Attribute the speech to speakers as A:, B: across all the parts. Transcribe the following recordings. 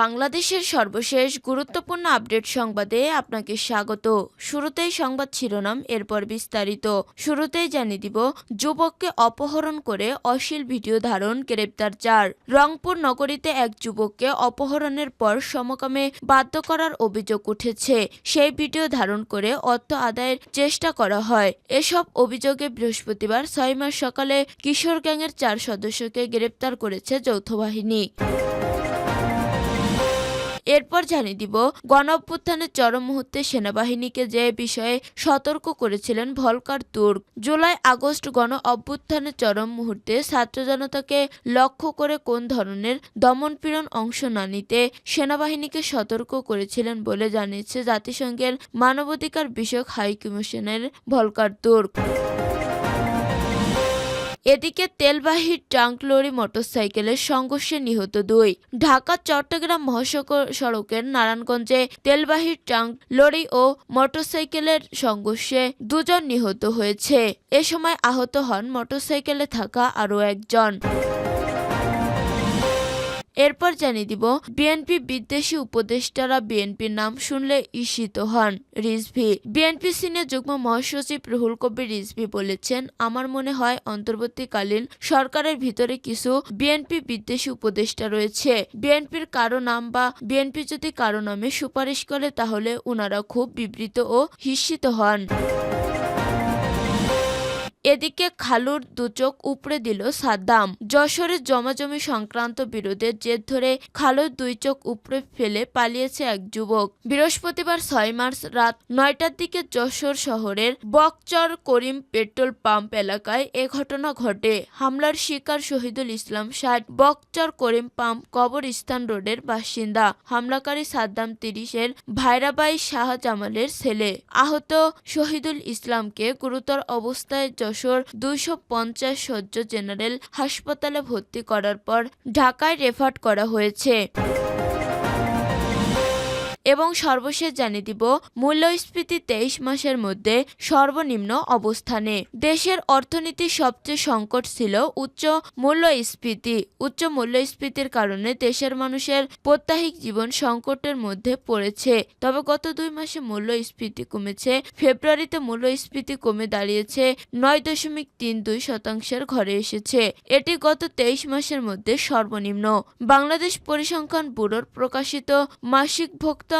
A: বাংলাদেশের সর্বশেষ গুরুত্বপূর্ণ আপডেট সংবাদে আপনাকে স্বাগত শুরুতেই সংবাদ শিরোনাম এরপর বিস্তারিত শুরুতেই জানিয়ে দিব যুবককে অপহরণ করে অশ্লীল ভিডিও ধারণ গ্রেপ্তার চার রংপুর নগরীতে এক যুবককে অপহরণের পর সমকামে বাধ্য করার অভিযোগ উঠেছে সেই ভিডিও ধারণ করে অর্থ আদায়ের চেষ্টা করা হয় এসব অভিযোগে বৃহস্পতিবার ছয় মাস সকালে কিশোর গ্যাংয়ের চার সদস্যকে গ্রেপ্তার করেছে যৌথ বাহিনী এরপর জানিয়ে দিব গণ অভ্যুত্থানের চরম মুহূর্তে সেনাবাহিনীকে যে বিষয়ে সতর্ক করেছিলেন ভলকার তুর্ক জুলাই আগস্ট গণ অভ্যুত্থানের চরম মুহূর্তে ছাত্র জনতাকে লক্ষ্য করে কোন ধরনের দমনপীড়ন অংশ না নিতে সেনাবাহিনীকে সতর্ক করেছিলেন বলে জানিয়েছে জাতিসংঘের মানবাধিকার বিষয়ক হাই কমিশনের ভলকার তুর্ক এদিকে তেলবাহী ট্রাঙ্ক লরি মোটরসাইকেলের সংঘর্ষে নিহত দুই ঢাকা চট্টগ্রাম মহাসড়ক সড়কের নারায়ণগঞ্জে তেলবাহী ট্রাঙ্ক লরি ও মোটরসাইকেলের সংঘর্ষে দুজন নিহত হয়েছে এ সময় আহত হন মোটরসাইকেলে থাকা আরও একজন এরপর জানিয়ে দিব বিএনপি বিদ্বেষী উপদেষ্টারা বিএনপির নাম শুনলে ঈষিত হন রিজভি বিএনপি সিনিয়র যুগ্ম মহাসচিব রুহুল কবির রিজভি বলেছেন আমার মনে হয় অন্তর্বর্তীকালীন সরকারের ভিতরে কিছু বিএনপি বিদ্বেষী উপদেষ্টা রয়েছে বিএনপির কারো নাম বা বিএনপি যদি কারো নামে সুপারিশ করে তাহলে ওনারা খুব বিবৃত ও হিসিত হন এদিকে খালুর দুচোখ উপড়ে দিল সাদ্দাম যশোরের জমাজমি সংক্রান্ত বিরোধের জের ধরে খালুর দুই চোখ উপড়ে ফেলে পালিয়েছে এক যুবক বৃহস্পতিবার ছয় মার্চ রাত নয়টার দিকে যশোর শহরের বকচর করিম পেট্রোল পাম্প এলাকায় এ ঘটনা ঘটে হামলার শিকার শহীদুল ইসলাম শাহ বকচর করিম পাম্প কবরস্থান রোডের বাসিন্দা হামলাকারী সাদ্দাম তিরিশের ভাইরাবাই শাহ জামালের ছেলে আহত শহীদুল ইসলামকে গুরুতর অবস্থায় যশোর দুইশো পঞ্চাশ সহ্য জেনারেল হাসপাতালে ভর্তি করার পর ঢাকায় রেফার করা হয়েছে এবং সর্বশেষ জানিয়ে দিব মূল্যস্ফীতি তেইশ মাসের মধ্যে সর্বনিম্ন অবস্থানে দেশের অর্থনীতির সবচেয়ে সংকট ছিল উচ্চ মূল্যস্ফীতি উচ্চ মূল্যস্ফীতির কারণে দেশের মানুষের প্রত্যাহিক জীবন সংকটের মধ্যে পড়েছে তবে গত দুই মাসে মূল্যস্ফীতি কমেছে ফেব্রুয়ারিতে মূল্যস্ফীতি কমে দাঁড়িয়েছে নয় দশমিক তিন দুই শতাংশের ঘরে এসেছে এটি গত তেইশ মাসের মধ্যে সর্বনিম্ন বাংলাদেশ পরিসংখ্যান ব্যুরোর প্রকাশিত মাসিক ভোক্তা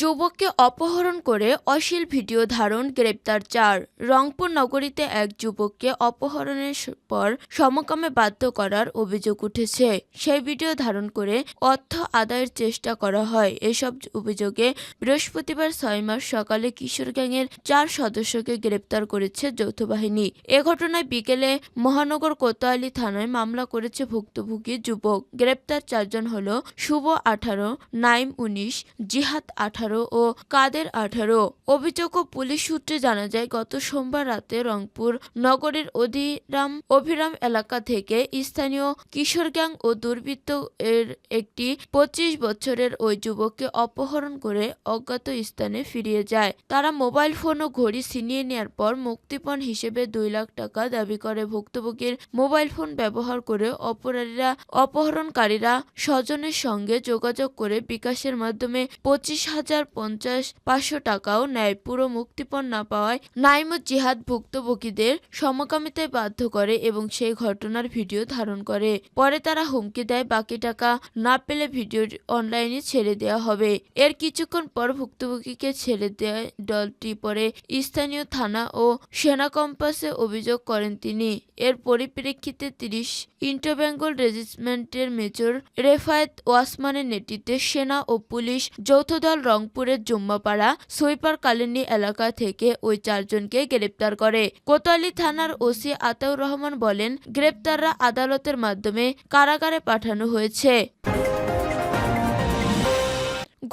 A: যুবককে অপহরণ করে অশ্লীল ভিডিও ধারণ গ্রেপ্তার চার রংপুর নগরীতে এক যুবককে অপহরণের পর সমকামে বাধ্য করার অভিযোগ উঠেছে সেই ভিডিও ধারণ করে অর্থ আদায়ের চেষ্টা করা হয় এসব অভিযোগে বৃহস্পতিবার ছয় মাস সকালে কিশোর গ্যাংয়ের চার সদস্যকে গ্রেপ্তার করেছে যৌথ বাহিনী এ ঘটনায় বিকেলে মহানগর কোতোয়ালি থানায় মামলা করেছে ভুক্তভোগী যুবক গ্রেপ্তার চারজন হল শুভ আঠারো নাইম উনিশ জিহাদ আঠারো আঠারো ও কাদের আঠারো অভিযোগ ও পুলিশ সূত্রে জানা যায় গত সোমবার রাতে রংপুর নগরের অধিরাম অভিরাম এলাকা থেকে স্থানীয় কিশোর গ্যাং ও দুর্বৃত্ত এর একটি পঁচিশ বছরের ওই যুবককে অপহরণ করে অজ্ঞাত স্থানে ফিরিয়ে যায় তারা মোবাইল ফোন ও ঘড়ি ছিনিয়ে নেয়ার পর মুক্তিপণ হিসেবে দুই লাখ টাকা দাবি করে ভুক্তভোগীর মোবাইল ফোন ব্যবহার করে অপরাধীরা অপহরণকারীরা স্বজনের সঙ্গে যোগাযোগ করে বিকাশের মাধ্যমে পঁচিশ হাজার হাজার পঞ্চাশ পাঁচশো টাকাও নেয় পুরো মুক্তিপণ না পাওয়ায় নাইমুত জিহাদ ভুক্তভোগীদের সমকামিতায় বাধ্য করে এবং সেই ঘটনার ভিডিও ধারণ করে পরে তারা হুমকি দেয় বাকি টাকা না পেলে ভিডিও অনলাইনে ছেড়ে দেওয়া হবে এর কিছুক্ষণ পর ভুক্তভোগীকে ছেড়ে দেয় দলটি পরে স্থানীয় থানা ও সেনা কম্পাসে অভিযোগ করেন তিনি এর পরিপ্রেক্ষিতে তিরিশ ইন্টারবেঙ্গল রেজিমেন্টের মেজর রেফায়েত ওয়াসমানের নেতৃত্বে সেনা ও পুলিশ যৌথ দল রং রংপুরের জুম্মাপাড়া সৈপার কালিনী এলাকা থেকে ওই চারজনকে গ্রেপ্তার করে কোতোয়ালি থানার ওসি আতাউর রহমান বলেন গ্রেপ্তাররা আদালতের মাধ্যমে কারাগারে পাঠানো হয়েছে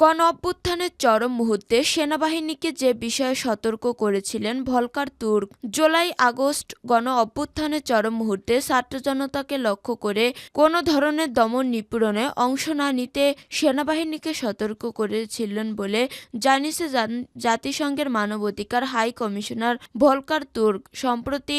A: গণ অভ্যুত্থানের চরম মুহূর্তে সেনাবাহিনীকে যে বিষয়ে সতর্ক করেছিলেন ভলকার তুর্ক জুলাই আগস্ট গণ অভ্যুত্থানের চরম মুহূর্তে ছাত্র জনতাকে লক্ষ্য করে কোনো ধরনের দমন নিপীড়নে অংশ না নিতে সেনাবাহিনীকে সতর্ক করেছিলেন বলে জানিয়েছে জাতিসংঘের মানবাধিকার হাই কমিশনার ভলকার তুর্ক সম্প্রতি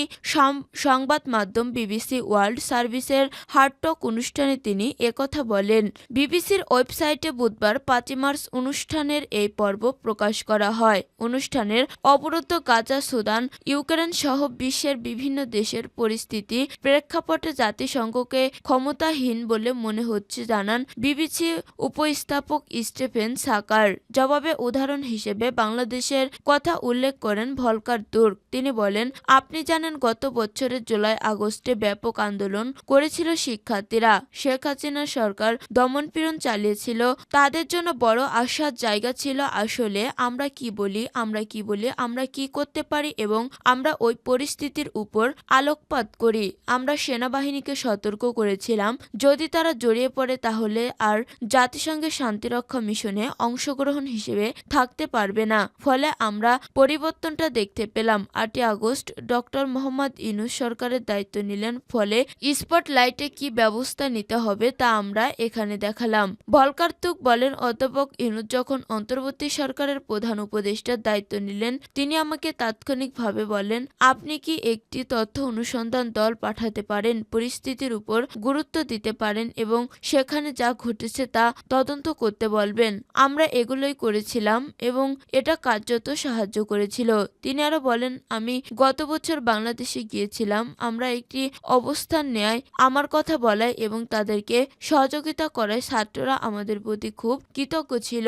A: সংবাদ মাধ্যম বিবিসি ওয়ার্ল্ড সার্ভিসের হার্টক অনুষ্ঠানে তিনি একথা বলেন বিবিসির ওয়েবসাইটে বুধবার পাঁচিমা মার্চ অনুষ্ঠানের এই পর্ব প্রকাশ করা হয় অনুষ্ঠানের অবরুদ্ধ গাজা সুদান ইউক্রেন সহ বিশ্বের বিভিন্ন দেশের পরিস্থিতি প্রেক্ষাপটে জাতিসংঘকে ক্ষমতাহীন বলে মনে হচ্ছে জানান বিবিসি উপস্থাপক স্টেফেন সাকার জবাবে উদাহরণ হিসেবে বাংলাদেশের কথা উল্লেখ করেন ভলকার দুর্গ তিনি বলেন আপনি জানেন গত বছরের জুলাই আগস্টে ব্যাপক আন্দোলন করেছিল শিক্ষার্থীরা শেখ হাসিনা সরকার দমনপীড়ন চালিয়েছিল তাদের জন্য বড় বড় আশার জায়গা ছিল আসলে আমরা কি বলি আমরা কি বলি আমরা কি করতে পারি এবং আমরা ওই পরিস্থিতির উপর আলোকপাত করি আমরা সেনাবাহিনীকে সতর্ক করেছিলাম যদি তারা জড়িয়ে পড়ে তাহলে আর জাতিসংঘের শান্তিরক্ষা মিশনে অংশগ্রহণ হিসেবে থাকতে পারবে না ফলে আমরা পরিবর্তনটা দেখতে পেলাম আটই আগস্ট ডক্টর মোহাম্মদ ইনুস সরকারের দায়িত্ব নিলেন ফলে স্পট লাইটে কি ব্যবস্থা নিতে হবে তা আমরা এখানে দেখালাম ভলকার্তুক বলেন অধ্যাপক অধ্যাপক ইনুদ যখন অন্তর্বর্তী সরকারের প্রধান উপদেষ্টার দায়িত্ব নিলেন তিনি আমাকে তাৎক্ষণিকভাবে বলেন আপনি কি একটি তথ্য অনুসন্ধান দল পাঠাতে পারেন পরিস্থিতির উপর গুরুত্ব দিতে পারেন এবং সেখানে যা ঘটেছে তা তদন্ত করতে বলবেন আমরা এগুলোই করেছিলাম এবং এটা কার্যত সাহায্য করেছিল তিনি আরো বলেন আমি গত বছর বাংলাদেশে গিয়েছিলাম আমরা একটি অবস্থান নেয় আমার কথা বলায় এবং তাদেরকে সহযোগিতা করায় ছাত্ররা আমাদের প্রতি খুব কৃতজ্ঞ ছিল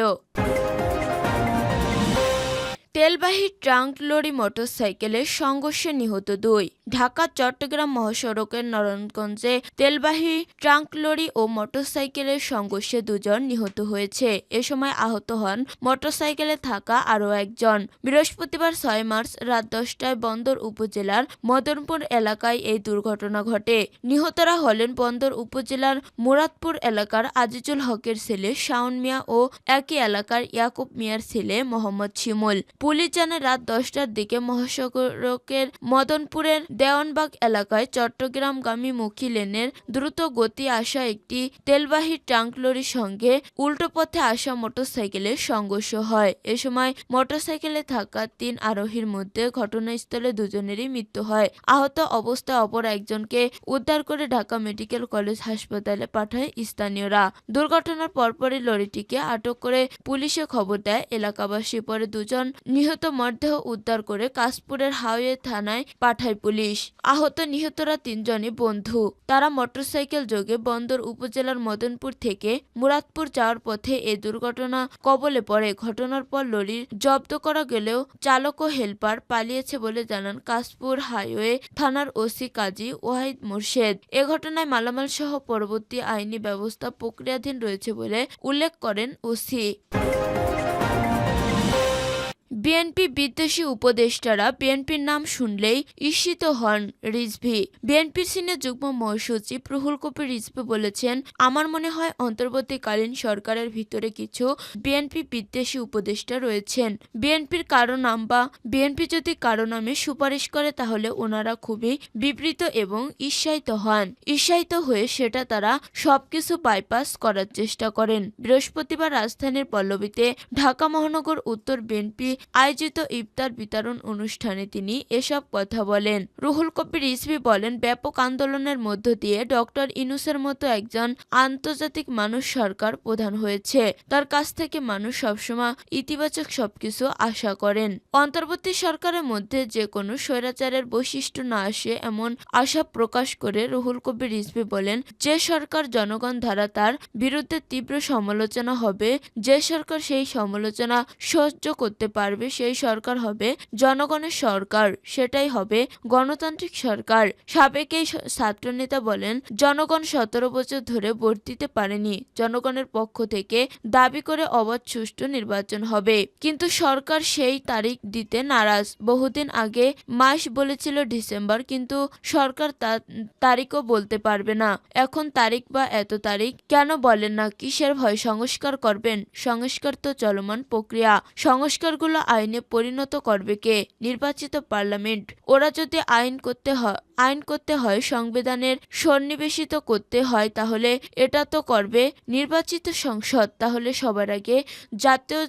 A: তেলবাহী ট্রাঙ্ক লরি মোটরসাইকেলের সংঘর্ষে নিহত দুই ঢাকা চট্টগ্রাম মহাসড়কের নরনগঞ্জে তেলবাহী ট্রাঙ্ক লরি ও মোটরসাইকেলের সংঘর্ষে দুজন নিহত হয়েছে এ সময় আহত হন মোটরসাইকেলে থাকা আরও একজন বৃহস্পতিবার ছয় মার্চ রাত দশটায় বন্দর উপজেলার মদনপুর এলাকায় এই দুর্ঘটনা ঘটে নিহতরা হলেন বন্দর উপজেলার মুরাদপুর এলাকার আজিজুল হকের ছেলে শাওন মিয়া ও একই এলাকার ইয়াকুব মিয়ার ছেলে মোহাম্মদ শিমুল পুলিশ জানায় রাত দশটার দিকে মহাসড়কের মদনপুরের দেওয়ানবাগ এলাকায় চট্টগ্রাম গামী মুখী লেনের দ্রুত গতি আসা একটি তেলবাহী ট্রাঙ্ক লরির সঙ্গে উল্টো পথে আসা মোটরসাইকেলের সংঘর্ষ হয় এ সময় মোটরসাইকেলে থাকা তিন আরোহীর মধ্যে ঘটনাস্থলে দুজনেরই মৃত্যু হয় আহত অবস্থায় অপর একজনকে উদ্ধার করে ঢাকা মেডিকেল কলেজ হাসপাতালে পাঠায় স্থানীয়রা দুর্ঘটনার পরপরই লরিটিকে আটক করে পুলিশে খবর দেয় এলাকাবাসী পরে দুজন নিহত মরদেহ উদ্ধার করে কাশপুরের হাওয়ে থানায় পাঠায় পুলিশ আহত নিহতরা তিনজনই বন্ধু তারা মোটরসাইকেল যোগে বন্দর উপজেলার মদনপুর থেকে মুরাদপুর যাওয়ার পথে এ দুর্ঘটনা কবলে পড়ে ঘটনার পর লরির জব্দ করা গেলেও চালক ও হেলপার পালিয়েছে বলে জানান কাশপুর হাইওয়ে থানার ওসি কাজী ওয়াহিদ মুর্শেদ এ ঘটনায় মালামাল সহ পরবর্তী আইনি ব্যবস্থা প্রক্রিয়াধীন রয়েছে বলে উল্লেখ করেন ওসি বিএনপি বিদ্বেষী উপদেষ্টারা বিএনপির নাম শুনলেই ঈর্ষিত হন রিজভি বিএনপির সিনিয়র যুগ্ম মহাসচিব রুহুল কপি রিজভি বলেছেন আমার মনে হয় অন্তর্বর্তীকালীন সরকারের ভিতরে কিছু বিএনপি বিদ্বেষী উপদেষ্টা রয়েছেন বিএনপির কারো নাম বা বিএনপি যদি কারো নামে সুপারিশ করে তাহলে ওনারা খুবই বিবৃত এবং ঈর্ষায়িত হন ঈর্ষায়িত হয়ে সেটা তারা সবকিছু বাইপাস করার চেষ্টা করেন বৃহস্পতিবার রাজধানীর পল্লবীতে ঢাকা মহানগর উত্তর বিএনপি আয়োজিত ইফতার বিতরণ অনুষ্ঠানে তিনি এসব কথা বলেন রুহুল কবির রিসবি বলেন ব্যাপক আন্দোলনের মধ্য দিয়ে ডক্টর ইনুসের মতো একজন আন্তর্জাতিক মানুষ সরকার প্রধান হয়েছে তার কাছ থেকে মানুষ সবসময় ইতিবাচক সবকিছু আশা করেন অন্তর্বর্তী সরকারের মধ্যে যে কোনো স্বৈরাচারের বৈশিষ্ট্য না আসে এমন আশা প্রকাশ করে রুহুল কবির রিজভি বলেন যে সরকার জনগণ ধারা তার বিরুদ্ধে তীব্র সমালোচনা হবে যে সরকার সেই সমালোচনা সহ্য করতে পারবে করবে সেই সরকার হবে জনগণের সরকার সেটাই হবে গণতান্ত্রিক সরকার সাবেক এই ছাত্রনেতা বলেন জনগণ সতেরো বছর ধরে ভোট দিতে পারেনি জনগণের পক্ষ থেকে দাবি করে অবাধ সুষ্ঠু নির্বাচন হবে কিন্তু সরকার সেই তারিখ দিতে নারাজ বহুদিন আগে মাস বলেছিল ডিসেম্বর কিন্তু সরকার তারিখও বলতে পারবে না এখন তারিখ বা এত তারিখ কেন বলেন না কিসের ভয় সংস্কার করবেন সংস্কার তো চলমান প্রক্রিয়া সংস্কারগুলো আইনে পরিণত করবে কে নির্বাচিত পার্লামেন্ট ওরা যদি আইন করতে হয় আইন করতে হয় সংবিধানের সন্নিবেশিত করতে হয় তাহলে এটা তো করবে নির্বাচিত সংসদ তাহলে সবার আগে জাতীয়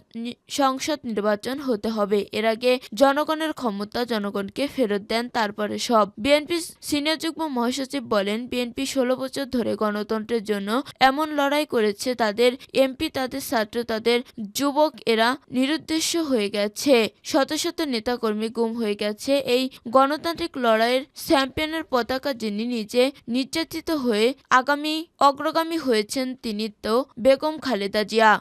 A: সংসদ নির্বাচন হতে হবে এর আগে জনগণের ক্ষমতা জনগণকে ফেরত দেন তারপরে সব বিএনপি সিনিয়র যুগ্ম মহাসচিব বলেন বিএনপি ষোলো বছর ধরে গণতন্ত্রের জন্য এমন লড়াই করেছে তাদের এমপি তাদের ছাত্র তাদের যুবক এরা নিরুদ্দেশ্য হয়ে গেছে শত শত নেতাকর্মী গুম হয়ে গেছে এই গণতান্ত্রিক লড়াইয়ের স্যাম্প চ্যাম্পিয়নের পতাকা যিনি নিজে নির্যাতিত হয়ে আগামী অগ্রগামী হয়েছেন তিনি তো বেগম খালেদা জিয়া